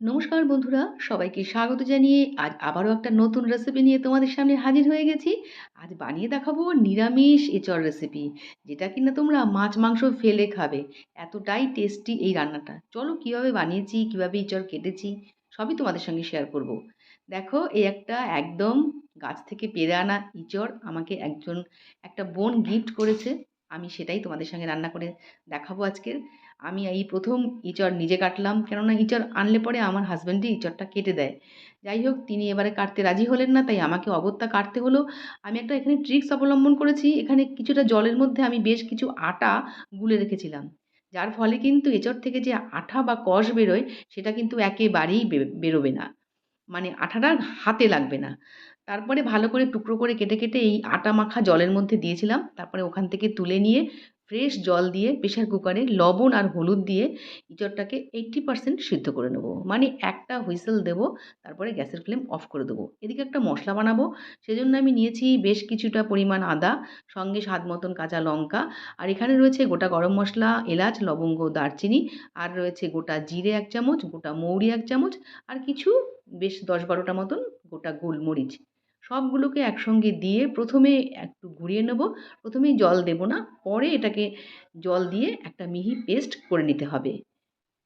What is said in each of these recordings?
নমস্কার বন্ধুরা, সবাইকে স্বাগত জানিয়ে আজ আবারও একটা নতুন রেসিপি নিয়ে তোমাদের সামনে হাজির হয়ে গেছি। আজ বানিয়ে দেখাবো নিরামিষ এঁচড় রেসিপি যেটা কিনা তোমরা মাছ মাংস ফেলে খাবে। এতটাই টেস্টি এই রান্নাটা। চলো কীভাবে বানিয়েছি, কীভাবে এঁচড় কেটেছি, সবই তোমাদের সঙ্গে শেয়ার করব। দেখো, এই একটা একদম গাছ থেকে পেরে আনা ইঁচড় আমাকে একজন, একটা বোন গিফট করেছে। আমি সেটাই তোমাদের সঙ্গে রান্না করে দেখাবো আজকের। আমি এই প্রথম ইঁচড় নিজে কাটলাম। কেননা ইঁচড় আনলে পরে আমার হাজব্যান্ডই ইঁচড়টা কেটে দেয়। যাই হোক, তিনি এবারে কাটতে রাজি হলেন না, তাই আমাকে অগত্যা কাটতে হলো। আমি একটা এখানে ট্রিক্স অবলম্বন করেছি। এখানে কিছুটা জলের মধ্যে আমি বেশ কিছু আটা গুলে রেখেছিলাম। যার ফলে কিন্তু এঁচড় থেকে যে আঠা বা কষ বেরোয়, সেটা কিন্তু একেবারেই বেরোবে না। মানে আঠাটা হাতে লাগবে না। তারপরে ভালো করে টুকরো করে কেটে কেটে এই আটা মাখা জলের মধ্যে দিয়েছিলাম। তারপরে ওখান থেকে তুলে নিয়ে ফ্রেশ জল দিয়ে প্রেশার কুকারে লবণ আর হলুদ দিয়ে ইঁচড়টাকে এইট্টি পারসেন্ট সিদ্ধ করে নেব। মানে একটা হুইসেল দেবো, তারপরে গ্যাসের ফ্লেম অফ করে দেবো। এদিকে একটা মশলা বানাবো। সেজন্য আমি নিয়েছি বেশ কিছুটা পরিমাণ আদা, সঙ্গে স্বাদ মতন কাঁচা লঙ্কা, আর এখানে রয়েছে গোটা গরম মশলা, এলাচ, লবঙ্গ দারচিনি, আর রয়েছে গোটা জিরে এক চামচ, গোটা মৌরি এক চামচ, আর কিছু বেশ দশ বারোটা মতন গোটা গোলমরিচ। সবগুলোকে একসঙ্গে দিয়ে প্রথমে একটু ঘুরিয়ে নেব। প্রথমেই জল দেব না, পরে এটাকে জল দিয়ে একটা মিহি পেস্ট করে নিতে হবে।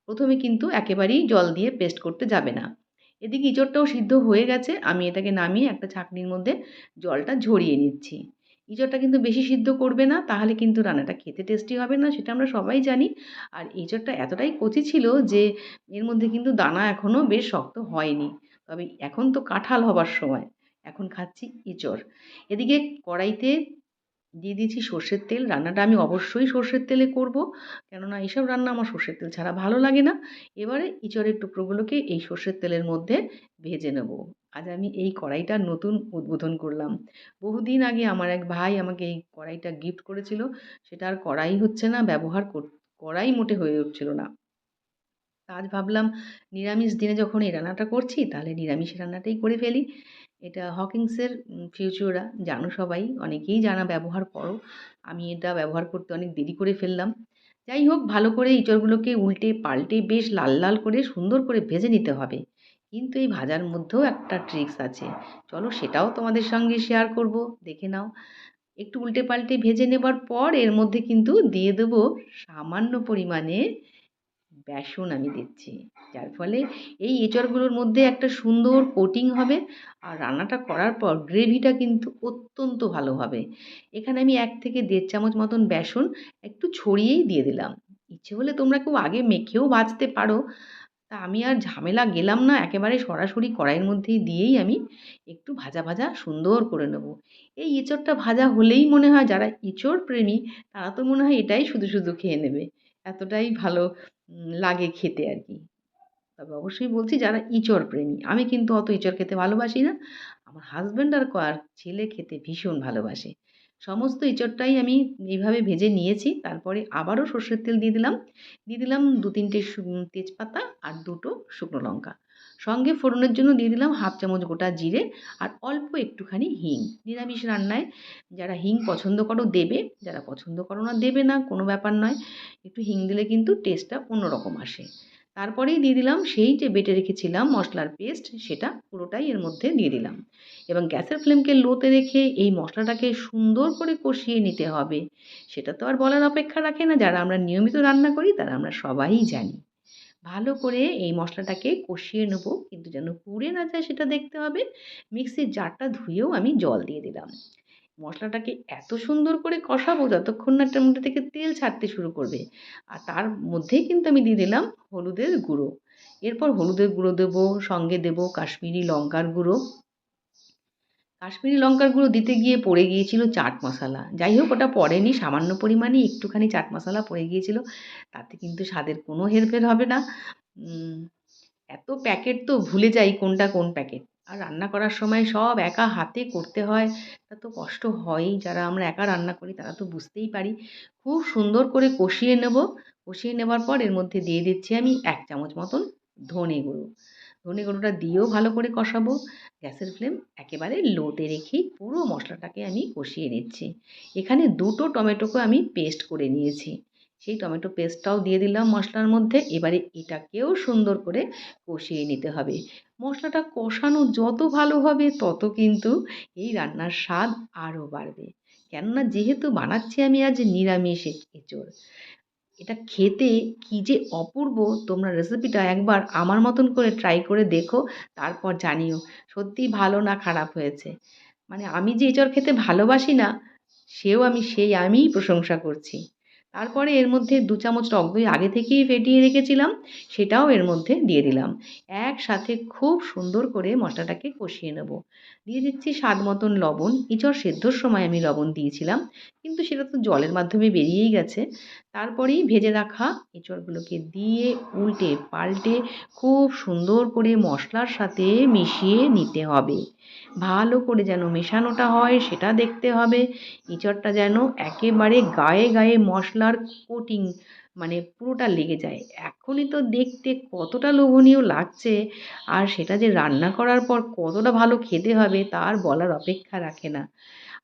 প্রথমে কিন্তু একেবারেই জল দিয়ে পেস্ট করতে যাবে না। এদিকে ইঁচড়টাও সিদ্ধ হয়ে গেছে, আমি এটাকে নামিয়ে একটা ছাঁকনির মধ্যে জলটা ঝরিয়ে নিচ্ছি। ইঁচড়টা কিন্তু বেশি সিদ্ধ করবে না, তাহলে কিন্তু রান্নাটা খেতে টেস্টি হবে না, সেটা আমরা সবাই জানি। আর ইঁচড়টা এতটাই কচি ছিল যে এর মধ্যে কিন্তু দানা এখনও বেশ শক্ত হয়নি। তবে এখন তো কাঁঠাল হবার সময়। এখন খাচ্ছি এঁচড়। এদিকে কড়াইতে দিয়ে দিয়েছি সর্ষের তেল। রান্নাটা আমি অবশ্যই সর্ষের তেলে করব, কেননা এইসব রান্না আমার সর্ষের তেল ছাড়া ভালো লাগে না। এবারে ইঁচড়ের টুকরোগুলোকে এই সর্ষের তেলের মধ্যে ভেজে নেব। আজ আমি এই কড়াইটার নতুন উদ্বোধন করলাম। বহুদিন আগে আমার এক ভাই আমাকে এই কড়াইটা গিফট করেছিল। সেটা আর কড়াই হচ্ছে না, ব্যবহার করাই মোটে হয়ে উঠছিল না। আজ ভাবলাম, নিরামিষ দিনে যখন এই রান্নাটা করছি, তাহলে নিরামিষ রান্নাটাই করে ফেলি। এটা হকিংসের ফিউচুরা জানো সবাই, অনেকেই জানা ব্যবহার করো। আমি এটা ব্যবহার করতে অনেক দেরি করে ফেললাম। যাই হোক, ভালো করে ইঁচড়গুলোকে উল্টে পাল্টে বেশ লাল লাল করে সুন্দর করে ভেজে নিতে হবে। কিন্তু এই ভাজার মধ্যেও একটা ট্রিক্স আছে। চলো সেটাও তোমাদের সঙ্গে শেয়ার করব, দেখে নাও। একটু উল্টে পাল্টে ভেজে নেবার পর এর মধ্যে কিন্তু দিয়ে দেবো সামান্য পরিমাণে বেসন আমি দিচ্ছি। যার ফলে এই এঁচড়গুলোর মধ্যে একটা সুন্দর কোটিং হবে আর রান্নাটা করার পর গ্রেভিটা কিন্তু অত্যন্ত ভালো হবে। এখানে আমি এক থেকে দেড় চামচ মতন বেসন একটু ছড়িয়েই দিয়ে দিলাম। ইচ্ছে হলে তোমরা কেউ আগে মেখেও ভাজতে পারো। তা আমি আর ঝামেলা গেলাম না, একেবারে সরাসরি কড়াইয়ের মধ্যেই দিয়েই আমি একটু ভাজা ভাজা সুন্দর করে নেব। এই এঁচড়টা ভাজা হলেই মনে হয় যারা এঁচড় প্রেমী তারা তো মনে হয় এটাই শুধু শুধু খেয়ে নেবে। এতটাই ভালো লাগে খেতে আর কি। তবে অবশ্যই বলছি যারা ইঁচড় প্রেমী, আমি কিন্তু অত ইঁচড় খেতে ভালোবাসি না। আমার হাজব্যান্ড আর আর ছেলে খেতে ভীষণ ভালোবাসে। সমস্ত ইঁচড়টাই আমি এইভাবে ভেজে নিয়েছি, তারপরে আবারও সর্ষের তেল দিয়ে দিলাম। দিয়ে দিলাম দু তিনটে তেজপাতা আর দুটো শুকনো লঙ্কা। সঙ্গে ফোড়নের জন্য দিয়ে দিলাম হাফ চামচ গোটা জিরে আর অল্প একটুখানি হিং। নিরামিষ রান্নায় যারা হিং পছন্দ করো দেবে, যারা পছন্দ করো না দেবে না, কোনো ব্যাপার নয়। একটু হিং দিলে কিন্তু টেস্টটা অন্যরকম আসে। তারপরেই দিয়ে দিলাম সেই যে বেটে রেখেছিলাম মশলার পেস্ট, সেটা পুরোটাই এর মধ্যে দিয়ে দিলাম। এবং গ্যাসের ফ্লেমকে লোতে রেখে এই মশলাটাকে সুন্দর করে কষিয়ে নিতে হবে। সেটা তো আর বলার অপেক্ষা রাখে না। যারা আমরা নিয়মিত রান্না করি, তারা আমরা সবাই জানি। ভালো করে এই মশলাটাকে কষিয়ে নেব। কিন্তু যেন পুড়ে না যায় সেটা দেখতে হবে। মিক্সির জারটা ধুয়েও আমি জল দিয়ে দিলাম। মশলাটাকে এত সুন্দর করে কষাবো যতক্ষণ না এটার মধ্যে থেকে তেল ছাড়তে শুরু করবে। আর তার মধ্যেই কিন্তু আমি দিয়ে দিলাম হলুদের গুঁড়ো। এরপর হলুদের গুঁড়ো দেবো, সঙ্গে দেবো কাশ্মীরি লঙ্কার গুঁড়ো। কাশ্মীরি লঙ্কার গুঁড়ো দিতে গিয়ে পড়ে গিয়েছিল চাট মশলা। যাই হোক, ওটা পড়েনি, সামান্য পরিমাণে একটুখানি চাট মশলা পড়ে গিয়েছিল। তাতে কিন্তু স্বাদের কোনো হেরফের হবে না। এত প্যাকেট তো ভুলে যাই কোনটা কোন প্যাকেট। আর রান্না করার সময় সব একা হাতে করতে হয়, তা তো কষ্ট হয়ই। যারা আমরা একা রান্না করি, তারা তো বুঝতেই পারি। খুব সুন্দর করে কষিয়ে নেব। কষিয়ে নেবার পর এর মধ্যে দিয়ে দিচ্ছি আমি এক চামচ মতন ধনে গুঁড়ো। ধনে গুঁড়োটা দিয়েও ভালো করে কষাবো। গ্যাসের ফ্লেম একেবারে লোতে রেখেই পুরো মশলাটাকে আমি কষিয়ে নিচ্ছি। এখানে দুটো টমেটোকে আমি পেস্ট করে নিয়েছি। সেই টমেটো পেস্টটাও দিয়ে দিলাম মশলার মধ্যে। এবারে এটাকেও সুন্দর করে কষিয়ে নিতে হবে। মশলাটা কষানো যত ভালো হবে তত কিন্তু এই রান্নার স্বাদ আরও বাড়বে। কেননা যেহেতু বানাচ্ছি আমি আজ নিরামিষ এঁচোড়। এটা খেতে কি যে অপূর্ব। তোমরা রেসিপিটা একবার আমার মতন করে ট্রাই করে দেখো, তারপর জানিও। সত্যিই ভালো না খারাপ হয়েছে। মানে আমি যে এঁচড় খেতে ভালোবাসি না, সেও আমি সেই আমিই প্রশংসা করছি। তারপরে এর মধ্যে দু চামচ টক দই আগে থেকেই ফেটিয়ে রেখেছিলাম, সেটাও এর মধ্যে দিয়ে দিলাম। একসাথে খুব সুন্দর করে মশলাটাকে কষিয়ে নেব। দিয়ে দিচ্ছি স্বাদ মতন লবণ। এঁচড় সেদ্ধর সময় আমি লবণ দিয়েছিলাম, কিন্তু সেটা তো জলের মাধ্যমে বেরিয়েই গেছে। তারপরেই ভেজে রাখা এঁচড়গুলোকে দিয়ে উল্টে পাল্টে খুব সুন্দর করে মশলার সাথে মিশিয়ে নিতে হবে। ভালো করে যেন মেশানোটা হয়, সেটা দেখতে হবে। এঁচড়টা যেন একেবারে গায়ে গায়ে মশলার কোটিং মানে পুরোটা লেগে যায়। এখনই তো দেখতে কতটা লোভনীয় লাগছে আর সেটা যে রান্না করার পর কতটা ভালো খেতে হবে তার বলার অপেক্ষা রাখে না।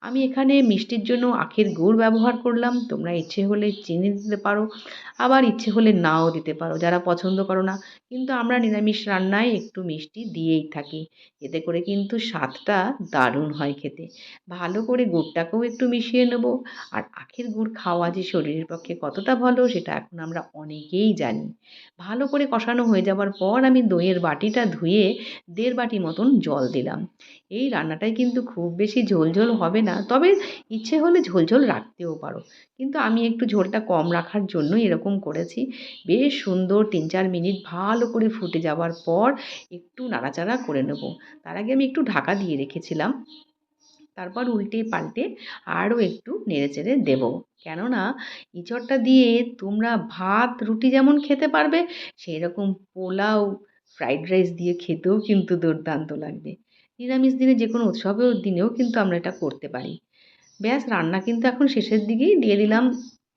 আমি এখানে মিষ্টির জন্য আখের গুড় ব্যবহার করলাম। তোমরা ইচ্ছে হলে চিনি দিতে পারো, আবার ইচ্ছে হলে নাও দিতে পারো, যারা পছন্দ করো না। কিন্তু আমরা নিরামিষ রান্নায় একটু মিষ্টি দিয়েই থাকি। এতে করে কিন্তু স্বাদটা দারুণ হয় খেতে। ভালো করে গুড়টাকেও একটু মিশিয়ে নেব। আর আখের গুড় খাওয়া যে শরীরের পক্ষে কতটা ভালো, সেটা এখন আমরা অনেকেই জানি। ভালো করে কষানো হয়ে যাওয়ার পর আমি দইয়ের বাটিটা ধুয়ে দেড় বাটি মতন জল দিলাম। এই রান্নাটায় কিন্তু খুব বেশি ঝোল ঝোল হবে না। তবে ইচ্ছে হলে ঝোল ঝোল রাখতেও পারো। কিন্তু আমি একটু ঝোলটা কম রাখার জন্য এরকম করেছি। বেশ সুন্দর তিন চার মিনিট ভালো করে ফুটে যাওয়ার পর একটু নাড়াচাড়া করে নেব। তার আগে আমি একটু ঢাকা দিয়ে রেখেছিলাম। তারপর উল্টে পাল্টে আরও একটু নেড়েচেড়ে দেবো। কেননা ইঁচড়টা দিয়ে তোমরা ভাত, রুটি যেমন খেতে পারবে সেই রকম পোলাও, ফ্রাইড রাইস দিয়ে খেতেও কিন্তু দুর্দান্ত লাগবে। নিরামিষ দিনে যে কোনো উৎসবের দিনেও কিন্তু আমরা এটা করতে পারি। ব্যাস, রান্না কিন্তু এখন শেষের দিকেই। দিয়ে দিলাম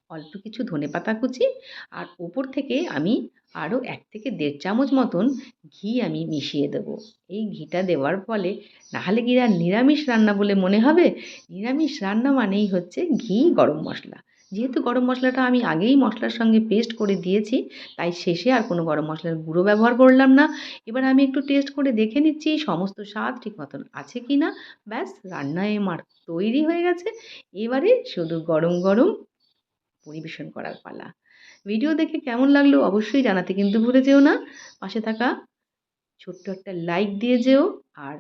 অল্প কিছু ধনেপাতা কুচি আর ওপর থেকে আমি আরও এক থেকে দেড় চামচ মতন ঘি আমি মিশিয়ে দেবো। এই ঘিটা দেওয়ার ফলে নাহলে কি আর নিরামিষ রান্না বলে মনে হবে? নিরামিষ রান্না মানেই হচ্ছে ঘি, গরম মশলা। যেহেতু গরম মশলাটা আমি আগেই মশলার সঙ্গে পেস্ট করে দিয়েছি, তাই শেষে আর কোনো গরম মশলার গুঁড়ো ব্যবহার করলাম না। এবার আমি একটু টেস্ট করে দেখে নিচ্ছি সমস্ত স্বাদ ঠিক মতন আছে কি না। ব্যাস, রান্নায় আমার তৈরি হয়ে গেছে। এবারে শুধু গরম গরম পরিবেশন করার পালা। ভিডিও দেখে কেমন লাগল অবশ্যই জানাতে কিন্তু ভুলে যেও না। পাশে থাকা ছোট্ট একটা লাইক দিয়ে যেও, আর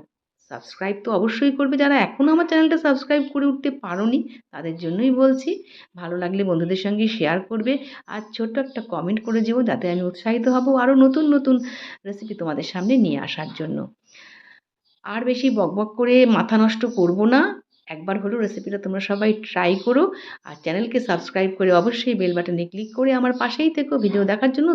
সাবস্ক্রাইব তো অবশ্যই করবে। যারা এখনও আমার চ্যানেলটা সাবস্ক্রাইব করে উঠতে পারোনি, তাদের জন্যই বলছি, ভালো লাগলে বন্ধুদের সঙ্গে শেয়ার করবে। আর ছোট্ট একটা কমেন্ট করে যেও, যাতে আমি উৎসাহিত হব আরও নতুন নতুন রেসিপি তোমাদের সামনে নিয়ে আসার জন্য। আর বেশি বকবক করে মাথা নষ্ট করব না। একবার হলেও রেসিপিটা তোমরা সবাই ট্রাই করো। আর চ্যানেলকে সাবস্ক্রাইব করে অবশ্যই বেল বাটনে ক্লিক করে আমার পাশেই থেকো। ভিডিও দেখার জন্য